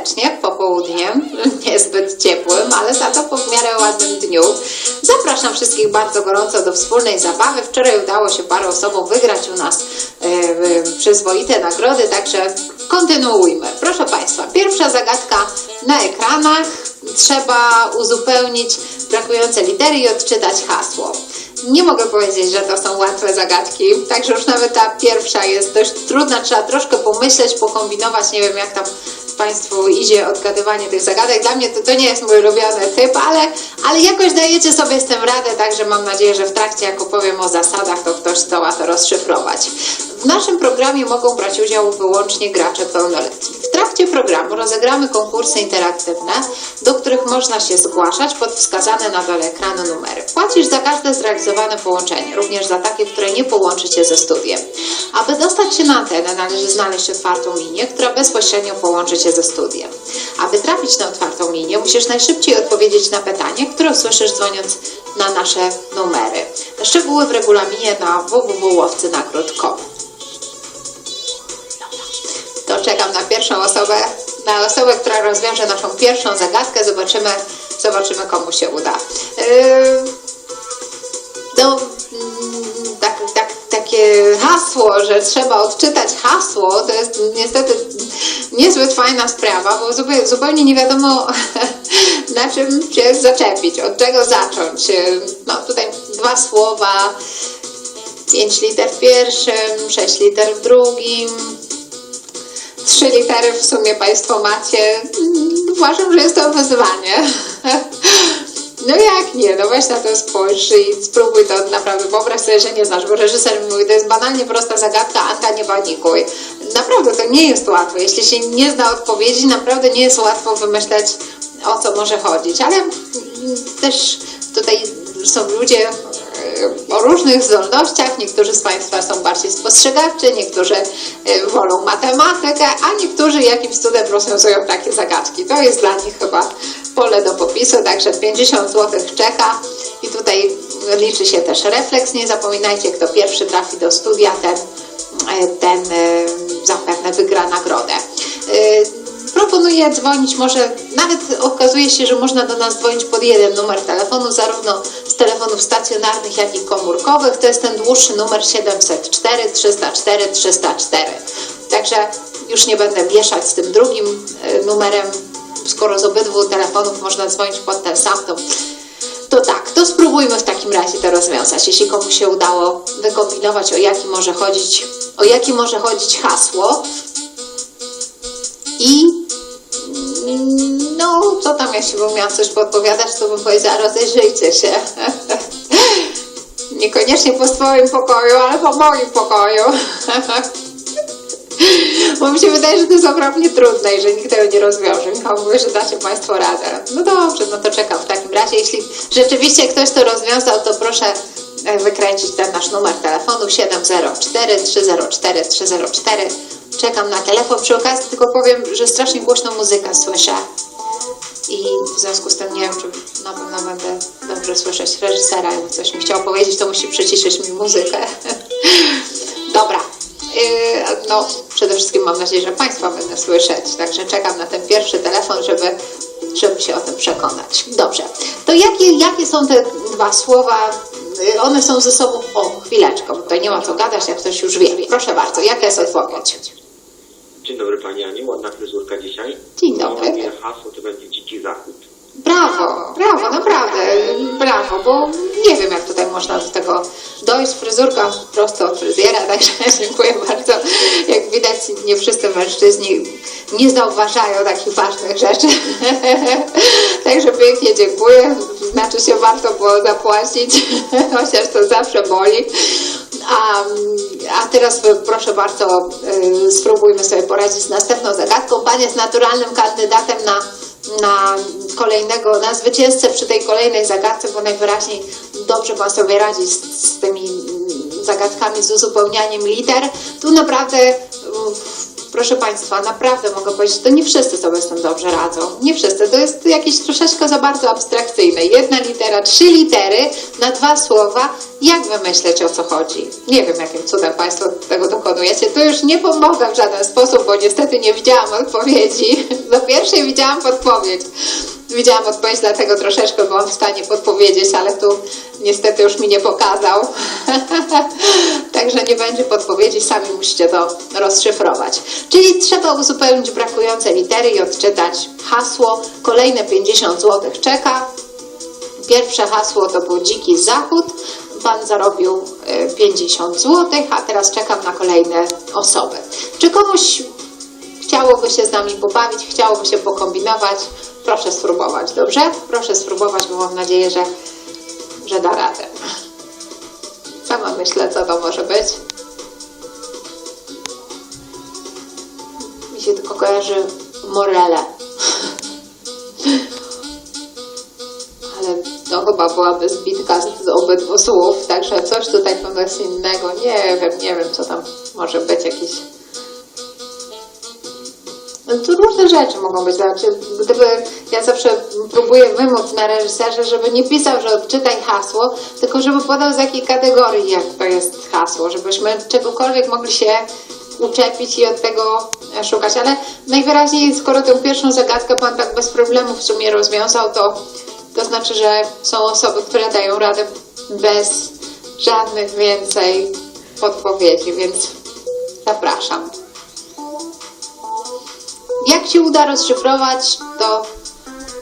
Serdecznie popołudniem, niezbyt ciepłym, ale za to po w miarę ładnym dniu. Zapraszam wszystkich bardzo gorąco do wspólnej zabawy. Wczoraj udało się paru osobom wygrać u nas e, przyzwoite nagrody, także kontynuujmy. Proszę Państwa, pierwsza zagadka na ekranach. Trzeba uzupełnić brakujące litery i odczytać hasło. Nie mogę powiedzieć, że to są łatwe zagadki, także już nawet ta pierwsza jest dość trudna, trzeba troszkę pomyśleć, pokombinować, nie wiem jak tam Państwu idzie odgadywanie tych zagadek. Dla mnie to, to nie jest mój ulubiony typ, ale, ale jakoś dajecie sobie z tym radę, także mam nadzieję, że w trakcie, jak opowiem o zasadach, to ktoś zdoła to rozszyfrować. W naszym programie mogą brać udział wyłącznie gracze pełnoletni. W trakcie programu rozegramy konkursy interaktywne, do których można się zgłaszać pod wskazane na dole ekranu numery. Płacisz za każde zrealizowane połączenie, również za takie, które nie połączy Cię ze studiem. Aby dostać się na antenę, należy znaleźć otwartą linię, która bezpośrednio połączy Cię ze studiem. Aby trafić na otwartą linię, musisz najszybciej odpowiedzieć na pytanie, które usłyszysz dzwoniąc na nasze numery. Szczegóły w regulaminie na www.łowcynagród.com Na pierwszą osobę, na osobę, która rozwiąże naszą pierwszą zagadkę. Zobaczymy, zobaczymy komu się uda. Yy, no, mm, tak, tak, takie hasło, że trzeba odczytać hasło, to jest niestety niezbyt fajna sprawa, bo zupełnie, zupełnie nie wiadomo na czym się zaczepić, od czego zacząć. No tutaj dwa słowa, pięć liter w pierwszym, sześć liter w drugim, trzy litery w sumie Państwo macie. Mm, Uważam, że jest to wyzwanie. No jak nie, no weź na to spójrz i spróbuj to naprawdę, wyobraź sobie, że nie znasz, bo reżyser mi mówi, to jest banalnie prosta zagadka, Anka nie panikuj. Naprawdę to nie jest łatwe, jeśli się nie zna odpowiedzi, naprawdę nie jest łatwo wymyśleć o co może chodzić, ale mm, też tutaj są ludzie o różnych zdolnościach, niektórzy z Państwa są bardziej spostrzegawczy, niektórzy e, wolą matematykę, a niektórzy jakimś cudem rozwiązują takie zagadki. To jest dla nich chyba pole do popisu, także 50 zł czeka i tutaj liczy się też refleks. Nie zapominajcie, kto pierwszy trafi do studia, ten, e, ten e, zapewne wygra nagrodę. Proponuję dzwonić, może nawet okazuje się, że można do nas dzwonić pod jeden numer telefonu, zarówno z telefonów stacjonarnych, jak i komórkowych. To jest ten dłuższy numer 704 304 304. Także już nie będę mieszać z tym drugim e, numerem, skoro z obydwu telefonów można dzwonić pod ten sam, to to tak, to spróbujmy w takim razie to rozwiązać. Jeśli komuś się udało wykombinować, o jaki może chodzić, o jaki może chodzić hasło. I co tam, jeśli bym miała coś podpowiadać, to bym powiedziała, rozejrzyjcie się. Niekoniecznie po swoim pokoju, ale po moim pokoju. Bo mi się wydaje, że to jest okropnie trudne i że nikt tego nie rozwiąże. Michał mówi, że dacie Państwo radę. No dobrze, no to czekam w takim razie. Jeśli rzeczywiście ktoś to rozwiązał, to proszę e, wykręcić ten nasz numer telefonu 704 304 304. Czekam na telefon. Przy okazji tylko powiem, że strasznie głośno muzykę słyszę. I w związku z tym nie wiem, czy na pewno będę dobrze słyszeć reżysera. Jakby coś mi chciał powiedzieć, to musi przyciszyć mi muzykę. Dobra. Yy, no, przede wszystkim mam nadzieję, że Państwa będę słyszeć, także czekam na ten pierwszy telefon, żeby, żeby się o tym przekonać. Dobrze, to jakie, jakie są te dwa słowa? Yy, One są ze sobą... O, chwileczkę, bo tutaj nie ma co gadać, jak ktoś już wie. Proszę bardzo, jaka jest odpowiedź? Dzień dobry Pani Aniu, ładna fryzurka dzisiaj. Dzień dobry. Moje hasło to będzie Dziki Zachód. Brawo, brawo, naprawdę, brawo, bo nie wiem, jak tutaj można do tego dojść. Fryzurka prosto od fryzjera, także dziękuję bardzo. Jak widać, nie wszyscy mężczyźni nie zauważają takich ważnych rzeczy. Także pięknie dziękuję. Znaczy się warto było zapłacić, chociaż to zawsze boli. A, a teraz proszę bardzo, y, spróbujmy sobie poradzić z następną zagadką. Pan jest naturalnym kandydatem na na kolejnego, na zwycięzcę przy tej kolejnej zagadce, bo najwyraźniej dobrze Pan sobie radzi z, z tymi mm, zagadkami, z uzupełnianiem liter. Tu naprawdę, mm, proszę Państwa, naprawdę mogę powiedzieć, to nie wszyscy sobie z tym dobrze radzą. Nie wszyscy. To jest jakieś troszeczkę za bardzo abstrakcyjne. Jedna litera, trzy litery na dwa słowa. Jak wymyśleć o co chodzi? Nie wiem, jakim cudem Państwo tego dokonują. telefonujecie. Tu już nie pomogę w żaden sposób, bo niestety nie widziałam odpowiedzi. Do pierwszej widziałam podpowiedź. Widziałam odpowiedź, dlatego troszeczkę byłam w stanie podpowiedzieć, ale tu niestety już mi nie pokazał. Także nie będzie podpowiedzi, sami musicie to rozszyfrować. Czyli trzeba uzupełnić brakujące litery i odczytać hasło. Kolejne 50 zł czeka. Pierwsze hasło to był Dziki Zachód. Pan zarobił e, 50 zł, a teraz czekam na kolejne osoby. Czy komuś chciałoby się z nami pobawić, chciałoby się pokombinować? Proszę spróbować, dobrze? Proszę spróbować, bo mam nadzieję, że, że da radę. Sama myślę, co to może być. Mi się tylko kojarzy morele. Ale to chyba byłaby zbitka z, z obydwu słów, także coś tutaj jest innego. Nie wiem, nie wiem, co tam może być, jakieś... No Tu różne rzeczy mogą być. Znaczy, gdyby ja zawsze próbuję wymóc na reżyserze, żeby nie pisał, że odczytaj hasło, tylko żeby podał z jakiej kategorii jak to jest hasło, żebyśmy czegokolwiek mogli się uczepić i od tego szukać. Ale najwyraźniej, skoro tę pierwszą zagadkę Pan tak bez problemu w sumie rozwiązał, to, to znaczy, że są osoby, które dają radę bez żadnych więcej podpowiedzi, więc zapraszam. Jak się uda rozszyfrować, to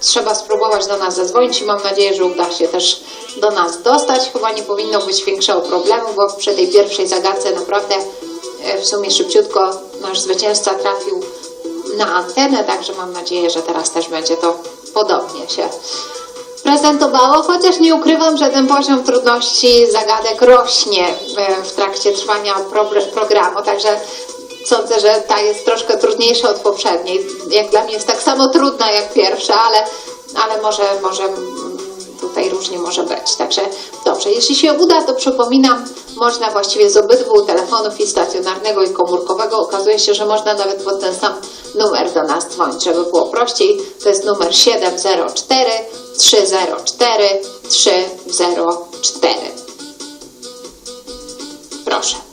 trzeba spróbować do nas zadzwonić i mam nadzieję, że uda się też do nas dostać. Chyba nie powinno być większego problemu, bo przy tej pierwszej zagadce naprawdę e, w sumie szybciutko nasz zwycięzca trafił na antenę, także mam nadzieję, że teraz też będzie to podobnie się prezentowało, chociaż nie ukrywam, że ten poziom trudności zagadek rośnie e, w trakcie trwania pro- programu, także sądzę, że ta jest troszkę trudniejsza od poprzedniej. Jak dla mnie jest tak samo trudna jak pierwsza, ale, ale może, może tutaj różnie może być. Także dobrze, jeśli się uda, to przypominam, można właściwie z obydwu telefonów i stacjonarnego i komórkowego. Okazuje się, że można nawet pod ten sam numer do nas dzwonić, żeby było prościej. To jest numer 704 304 304. Proszę.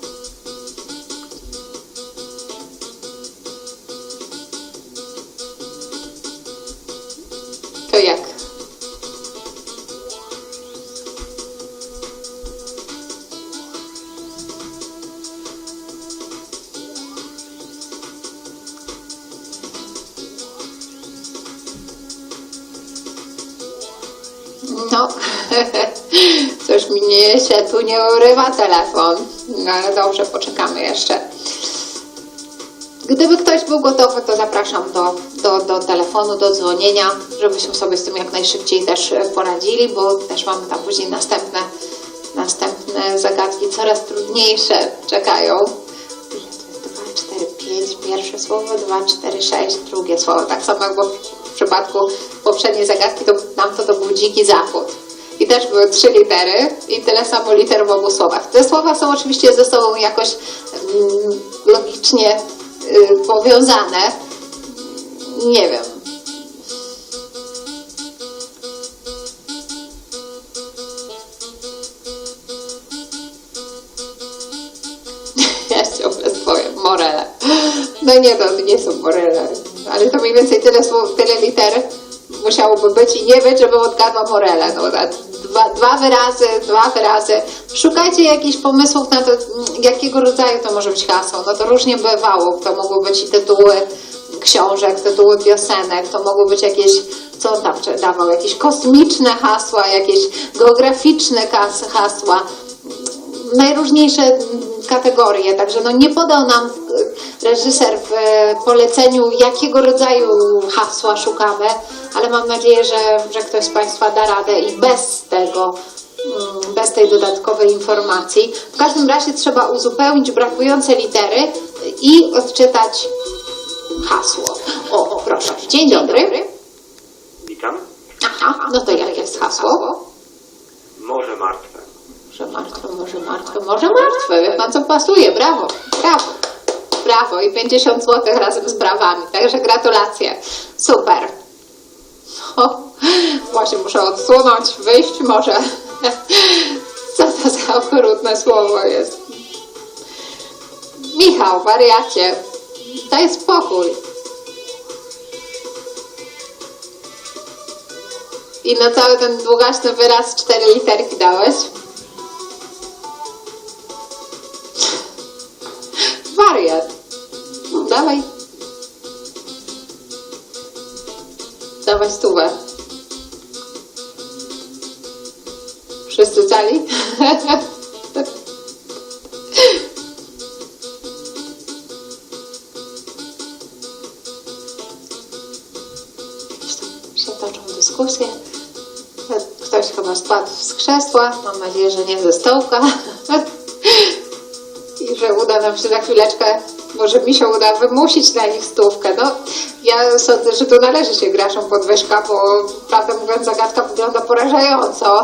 Nie, urywa telefon. No ale dobrze, poczekamy jeszcze. Gdyby ktoś był gotowy, to zapraszam do, do, do telefonu, do dzwonienia, żebyśmy sobie z tym jak najszybciej też e, poradzili, bo też mamy tam później następne, następne zagadki, coraz trudniejsze czekają. Ile to jest? 2, 4, 5, pierwsze słowo, 2, 4, 6, drugie słowo. Tak samo jak w przypadku poprzedniej zagadki, to nam to, to był dziki zachód. I też były trzy litery i tyle samo liter w obu słowach. Te słowa są oczywiście ze sobą jakoś mm, logicznie y, powiązane. Nie wiem. Ja ciągle swoje morele. No nie, to nie są morele, ale to mniej więcej tyle słów, tyle liter musiałoby być i nie być, żebym odgadła morele. No, dwa, wyrazy, dwa wyrazy. Szukajcie jakichś pomysłów na to, jakiego rodzaju to może być hasło. No to różnie bywało. To mogły być i tytuły książek, tytuły piosenek, to mogły być jakieś, co on tam dawał, jakieś kosmiczne hasła, jakieś geograficzne hasła najróżniejsze kategorie, także no nie podał nam y, reżyser w y, poleceniu, jakiego rodzaju hasła szukamy, ale mam nadzieję, że, że ktoś z Państwa da radę i bez tego, mm, bez tej dodatkowej informacji. W każdym razie trzeba uzupełnić brakujące litery i odczytać hasło. O, o proszę. Dzień dobry. Witam. Aha, no to jakie jest hasło? Morze martwe. Może martwe, może martwe, może martwe. Wie pan co pasuje? Brawo, brawo, brawo. I 50 zł razem z brawami. Także gratulacje. Super. O, właśnie muszę odsunąć, wyjść może. Co to za okrutne słowo jest? Michał, wariacie, daj spokój. I na cały ten długaśny wyraz cztery literki dałeś. No, dawaj. Stówę. Wszyscy cali? Jakieś tam się toczą dyskusje. Ktoś chyba spadł z krzesła. Mam nadzieję, że nie ze stołka. I że uda nam się za chwileczkę, może mi się uda wymusić na nich stówkę. No, ja sądzę, że tu należy się graczom podwyżka, bo prawdę mówiąc zagadka wygląda porażająco.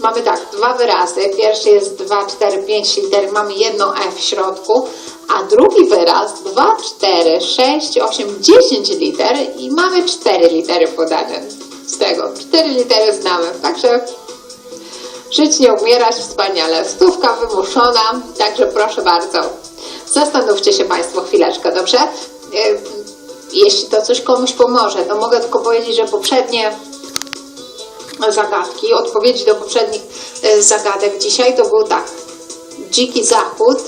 Mamy tak, dwa wyrazy. Pierwszy jest 2, 4, 5 liter, mamy jedno F w środku, a drugi wyraz 2, 4, 6, 8, 10 liter i mamy 4 litery podane z tego. 4 litery znamy, także Żyć nie umierać, wspaniale. Stówka wymuszona, także proszę bardzo. Zastanówcie się Państwo chwileczkę, dobrze? Yy, Jeśli to coś komuś pomoże, to mogę tylko powiedzieć, że poprzednie zagadki, odpowiedzi do poprzednich yy, zagadek dzisiaj to był tak. Dziki zachód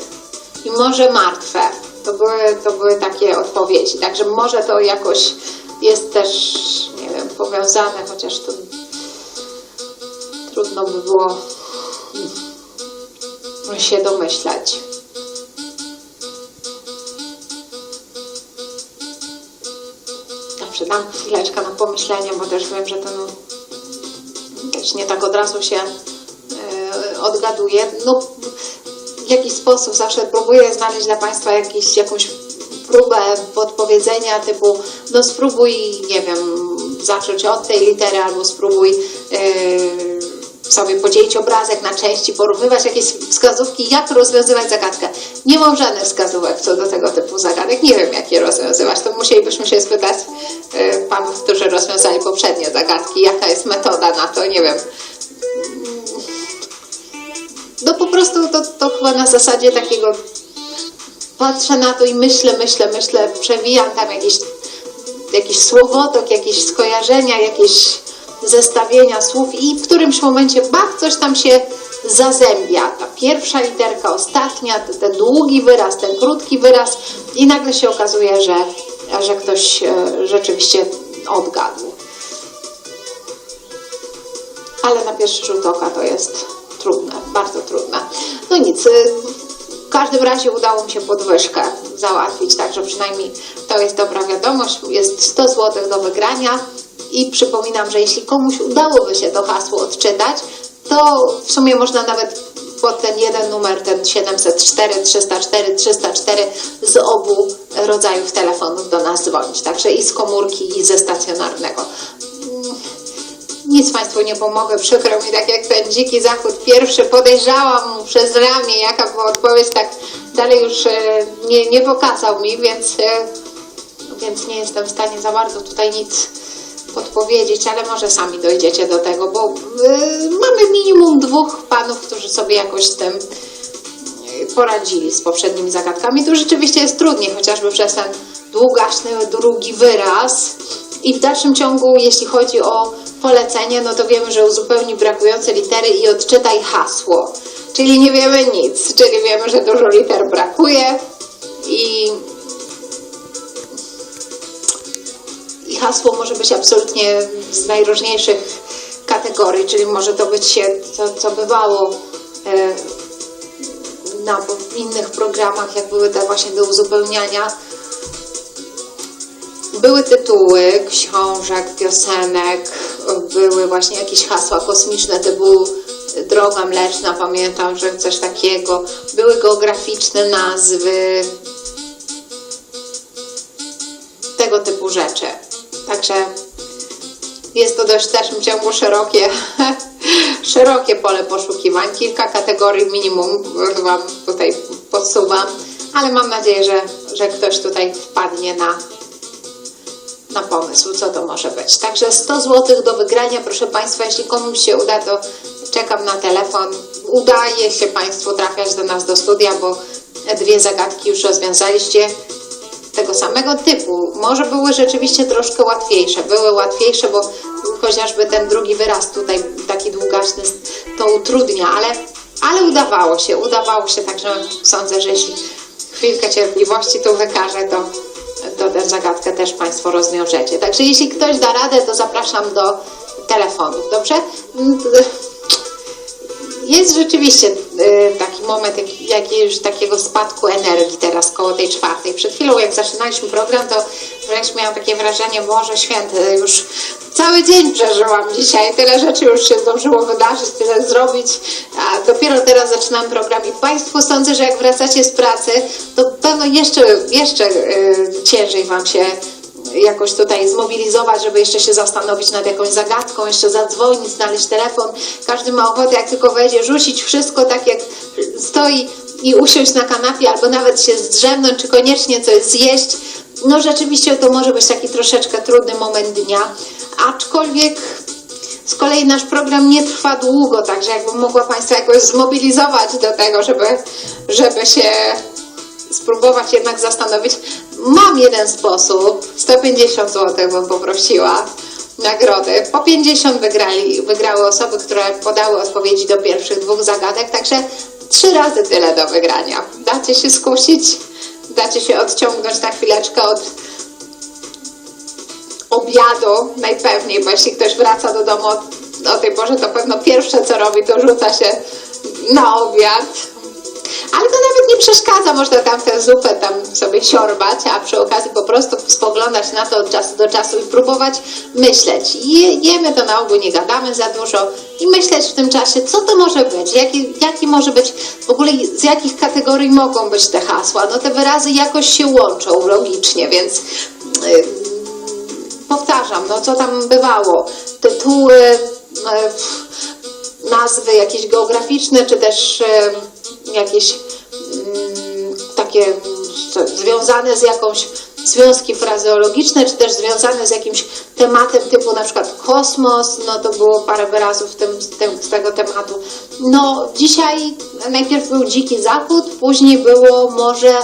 i morze martwe. To były, to były takie odpowiedzi. Także może to jakoś jest też, nie wiem, powiązane, chociaż to trudno by było się domyślać. Dobrze, dam chwileczkę na pomyślenie, bo też wiem, że ten też nie tak od razu się e, odgaduje. No, w jakiś sposób zawsze próbuję znaleźć dla Państwa jakiś, jakąś próbę podpowiedzenia typu no spróbuj, nie wiem, zacząć od tej litery albo spróbuj yy, sobie podzielić obrazek na części, porównywać jakieś wskazówki, jak rozwiązywać zagadkę. Nie mam żadnych wskazówek co do tego typu zagadek, nie wiem jak je rozwiązywać. To musielibyśmy się spytać yy, panów, którzy rozwiązali poprzednie zagadki, jaka jest metoda na to, nie wiem. No po prostu to, to chyba na zasadzie takiego patrzę na to i myślę, myślę, myślę, przewijam tam jakiś, jakiś słowotok, jakieś skojarzenia, jakieś zestawienia słów i w którymś momencie bach, coś tam się zazębia. Ta pierwsza literka, ostatnia, ten, długi wyraz, ten krótki wyraz i nagle się okazuje, że, że ktoś e, rzeczywiście odgadł. Ale na pierwszy rzut oka to jest trudne, bardzo trudne. No nic, y, w każdym razie udało mi się podwyżkę załatwić, także przynajmniej to jest dobra wiadomość. Jest 100 zł do wygrania i przypominam, że jeśli komuś udałoby się to hasło odczytać, to w sumie można nawet pod ten jeden numer, ten 704, 304, 304 z obu rodzajów telefonów do nas dzwonić, także i z komórki, i ze stacjonarnego. Nic Państwu nie pomogę, przykro mi, tak jak ten dziki zachód pierwszy, podejrzałam mu przez ramię, jaka była odpowiedź, tak dalej już e, nie, nie pokazał mi, więc, e, więc nie jestem w stanie za bardzo tutaj nic podpowiedzieć, ale może sami dojdziecie do tego, bo e, mamy minimum dwóch panów, którzy sobie jakoś z tym e, poradzili z poprzednimi zagadkami. Tu rzeczywiście jest trudniej, chociażby przez ten długaśny drugi wyraz. I w dalszym ciągu, jeśli chodzi o polecenie, no to wiemy, że uzupełni brakujące litery i odczytaj hasło. Czyli nie wiemy nic, czyli wiemy, że dużo liter brakuje i, i hasło może być absolutnie z najróżniejszych kategorii, czyli może to być się, co, co bywało e, na innych programach, jak były te właśnie do uzupełniania, były tytuły książek, piosenek, były właśnie jakieś hasła kosmiczne typu Droga Mleczna, pamiętam, że coś takiego. Były geograficzne nazwy, tego typu rzeczy. Jest to dość w dalszym ciągu szerokie, szerokie pole poszukiwań. Kilka kategorii minimum Wam tutaj podsuwam, ale mam nadzieję, że, że ktoś tutaj wpadnie na na pomysł, co to może być. Także 100 zł do wygrania, proszę Państwa, jeśli komuś się uda, to czekam na telefon. Udaje się Państwu trafiać do nas do studia, bo dwie zagadki już rozwiązaliście tego samego typu. Może były rzeczywiście troszkę łatwiejsze. Były łatwiejsze, bo chociażby ten drugi wyraz tutaj taki długaśny to utrudnia, ale, ale udawało się, udawało się, także sądzę, że jeśli chwilkę cierpliwości tu wykażę, to, to tę zagadkę też Państwo rozwiążecie. Także jeśli ktoś da radę, to zapraszam do telefonów, dobrze? Jest rzeczywiście y, taki moment jak, jakiegoś takiego spadku energii teraz koło tej czwartej. Przed chwilą jak zaczynaliśmy program, to wręcz miałam takie wrażenie, Boże Święty, już cały dzień przeżyłam dzisiaj, tyle rzeczy już się zdążyło wydarzyć, tyle zrobić, a dopiero teraz zaczynam program. I Państwo sądzę, że jak wracacie z pracy, to pewno jeszcze, jeszcze y, ciężej Wam się jakoś tutaj zmobilizować, żeby jeszcze się zastanowić nad jakąś zagadką, jeszcze zadzwonić, znaleźć telefon. Każdy ma ochotę, jak tylko wejdzie, rzucić wszystko tak jak stoi i usiąść na kanapie, albo nawet się zdrzemnąć, czy koniecznie coś zjeść. No rzeczywiście to może być taki troszeczkę trudny moment dnia, aczkolwiek z kolei nasz program nie trwa długo, także jakbym mogła Państwa jakoś zmobilizować do tego, żeby, żeby się spróbować jednak zastanowić. Mam jeden sposób, 150 zł bym poprosiła nagrody. Po 50 wygrali, wygrały osoby, które podały odpowiedzi do pierwszych dwóch zagadek, także trzy razy tyle do wygrania. Dacie się skusić? Dacie się odciągnąć na chwileczkę od obiadu najpewniej, bo jeśli ktoś wraca do domu o tej porze, to pewno pierwsze co robi, to rzuca się na obiad. Ale to nawet nie przeszkadza, można tam tę zupę tam sobie siorbać, a przy okazji po prostu spoglądać na to od czasu do czasu i próbować myśleć. Je, jemy to na ogół, nie gadamy za dużo i myśleć w tym czasie, co to może być, jaki, jaki może być, w ogóle z jakich kategorii mogą być te hasła. No te wyrazy jakoś się łączą logicznie, więc yy, powtarzam, no co tam bywało, tytuły, yy, nazwy jakieś geograficzne, czy też yy, jakieś mm, takie związane z jakąś związki frazeologiczne, czy też związane z jakimś tematem typu na przykład kosmos, no to było parę wyrazów w tym, tym, z tego tematu. No dzisiaj najpierw był dziki zachód, później było morze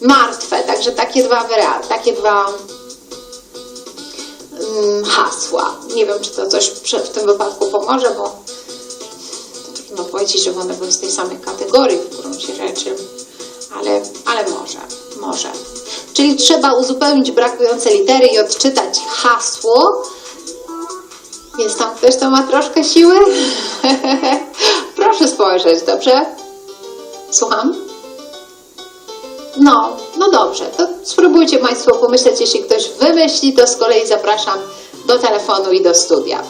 martwe, także takie dwa wyrazy, takie dwa mm, hasła. Nie wiem, czy to coś w tym wypadku pomoże, bo powiedzieć, że one były z tej samej kategorii w gruncie rzeczy, ale, ale może, może. Czyli trzeba uzupełnić brakujące litery i odczytać hasło. Jest tam ktoś, kto ma troszkę siły? Proszę spojrzeć, dobrze? Słucham? No, no dobrze, to spróbujcie Państwo pomyśleć, jeśli ktoś wymyśli, to z kolei zapraszam do telefonu i do studia.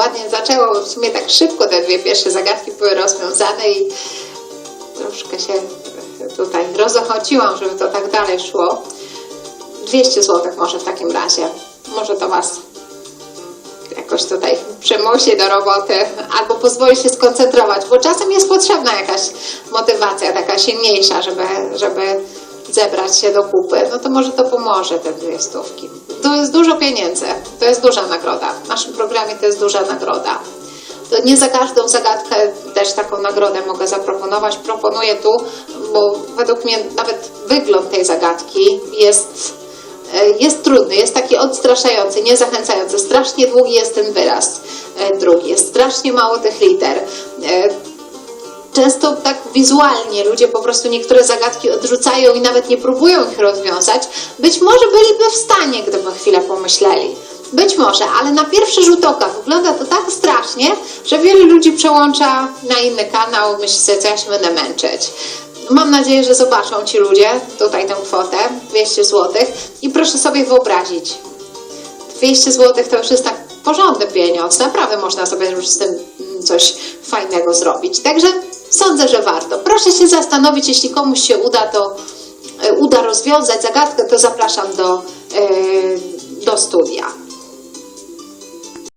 Ładnie zaczęło, bo w sumie tak szybko te dwie pierwsze zagadki były rozwiązane i troszkę się tutaj rozochociłam, żeby to tak dalej szło. 200 zł może w takim razie. Może to Was jakoś tutaj przymusi do roboty albo pozwoli się skoncentrować, bo czasem jest potrzebna jakaś motywacja taka silniejsza, żeby, żeby zebrać się do kupy, no to może to pomoże te dwie stówki. To jest dużo pieniędzy, to jest duża nagroda. W naszym programie to jest duża nagroda. To nie za każdą zagadkę też taką nagrodę mogę zaproponować. Proponuję tu, bo według mnie nawet wygląd tej zagadki jest, e, jest trudny, jest taki odstraszający, niezachęcający. Strasznie długi jest ten wyraz e, drugi, jest strasznie mało tych liter. Często tak wizualnie ludzie po prostu niektóre zagadki odrzucają i nawet nie próbują ich rozwiązać. Być może byliby w stanie, gdyby chwilę pomyśleli. Być może, ale na pierwszy rzut oka wygląda to tak strasznie, że wielu ludzi przełącza na inny kanał, myśli sobie, co ja się będę męczyć. Mam nadzieję, że zobaczą ci ludzie tutaj tę kwotę, 200 zł i proszę sobie wyobrazić, 200 zł to już jest tak porządny pieniądz, naprawdę można sobie już z tym coś fajnego zrobić. Także sądzę, że warto. Proszę się zastanowić, jeśli komuś się uda to e, uda rozwiązać zagadkę, to zapraszam do, e, do studia.